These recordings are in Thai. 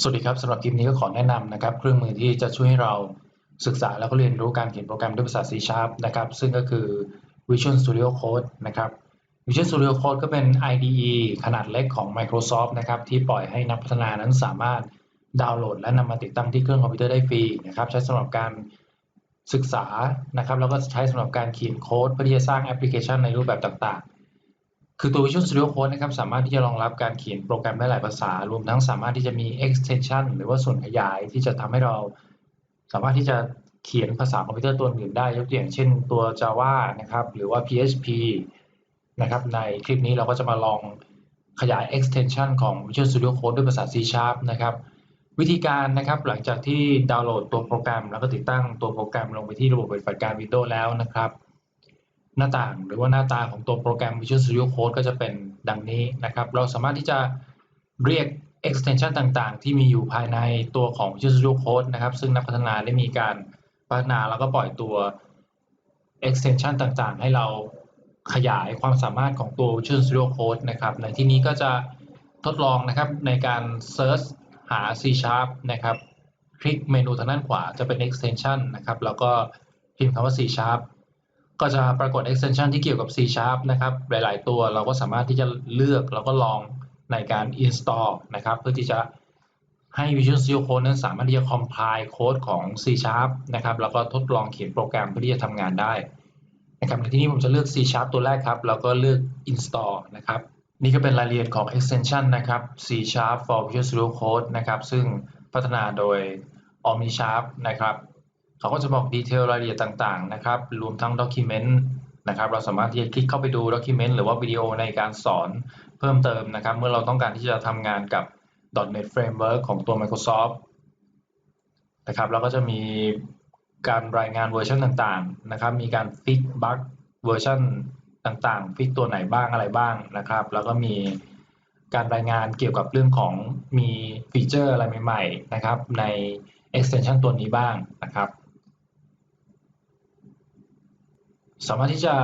สวัสดีครับสำหรับคลิปนี้ก็ขอแนะนำนะครับ เครื่องมือที่จะช่วยให้เราศึกษาแล้วก็เรียนรู้การเขียนโปรแกรมด้วยภาษา C Sharp นะครับ ซึ่งก็คือ Visual Studio Code นะครับ Visual Studio Code ก็เป็น IDE ขนาดเล็กของ Microsoft นะครับ ที่ปล่อยให้นักพัฒนานั้นสามารถดาวน์โหลด และนำมาติดตั้งที่เครื่องคอมพิวเตอร์ได้ฟรีนะครับ ใช้สำหรับการศึกษานะครับ แล้วก็ใช้สำหรับการเขียนโค้ดเพื่อที่จะสร้างแอปพลิเคชันในรูปแบบต่างๆ คือตัว Visual Studio Code นะครับสามารถที่จะรองรับการเขียนโปรแกรมได้หลายภาษา รวมทั้งสามารถที่จะมี extension หรือว่าส่วนขยายที่จะทำให้เราสามารถที่จะเขียนภาษาคอมพิวเตอร์ตัวอื่นได้ยกตัวอย่างเช่นตัว Java นะครับหรือว่า PHP นะครับในคลิปนี้เราก็จะมาลองขยาย extension ของ Visual Studio Code ด้วยภาษา C Sharp นะครับวิธีการนะครับหลังจากที่ดาวน์โหลดตัวโปรแกรม แล้วก็ติดตั้งตัวโปรแกรมลงไปที่ระบบปฏิบัติการ Windows แล้วนะครับ หน้าต่างหรือว่าหน้าตาของตัวโปรแกรม Visual Studio Code ก็จะเป็นดังนี้นะครับ เราสามารถที่จะเรียก extension ต่างๆ ที่มีอยู่ภายในตัวของ Visual Studio Code นะครับ ซึ่งนักพัฒนาได้มีการพัฒนาแล้วก็ปล่อยตัว extension ต่างๆ ให้เราขยายความสามารถของตัว Visual Studio Code นะครับ ในที่นี้ก็จะทดลองนะครับในการ search หา C Sharp นะครับ คลิกเมนูทางด้านขวาจะเป็น extension นะครับ แล้วก็พิมพ์คำว่า C Sharp ก็จะปรากฏ extension ที่เกี่ยวกับ C Sharp นะครับ หลาย ๆ ตัวเราก็สามารถที่จะเลือกแล้วก็ลองในการ install นะครับ เพื่อที่จะให้ Visual Studio Code นั้นสามารถที่จะ compile โค้ดของ C Sharp นะครับ แล้วก็ทดลองเขียนโปรแกรมเพื่อที่จะทำงานได้นะครับในที่นี้ผมจะเลือก C Sharp ตัวแรกครับ แล้วก็เลือก install นะครับ นี่ก็เป็นรายละเอียดของ extension นะครับ C Sharp for Visual Studio Code นะครับ ซึ่งพัฒนาโดย OmniSharp นะครับ เขาก็จะบอกดีเทลรายละเอียดต่างๆนะครับ รวมทั้ง document นะครับ เราสามารถที่จะคลิกเข้าไปดู document หรือว่าวิดีโอในการสอนเพิ่มเติมนะครับ เมื่อเราต้องการที่จะทำงานกับ .NET Framework ของตัว Microsoft นะครับแล้วก็จะมีการรายงานเวอร์ชันต่างๆนะครับ มีการฟิกบั๊กเวอร์ชันต่างๆ ฟิกตัวไหนบ้างอะไรบ้างนะครับ แล้วก็มีการรายงานเกี่ยวกับเรื่องของมีฟีเจอร์อะไรใหม่ๆนะครับใน extension ตัวนี้บ้างนะครับ สามารถที่จะ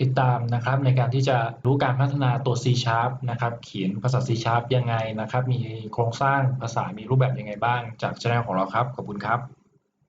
ติดตามนะครับในการที่จะรู้การพัฒนาตัว C Sharp นะครับเขียนภาษา C Sharp ยังไงนะครับ มีโครงสร้างภาษามีรูปแบบยังไงบ้าง จากช่องของเราครับ ขอบคุณครับ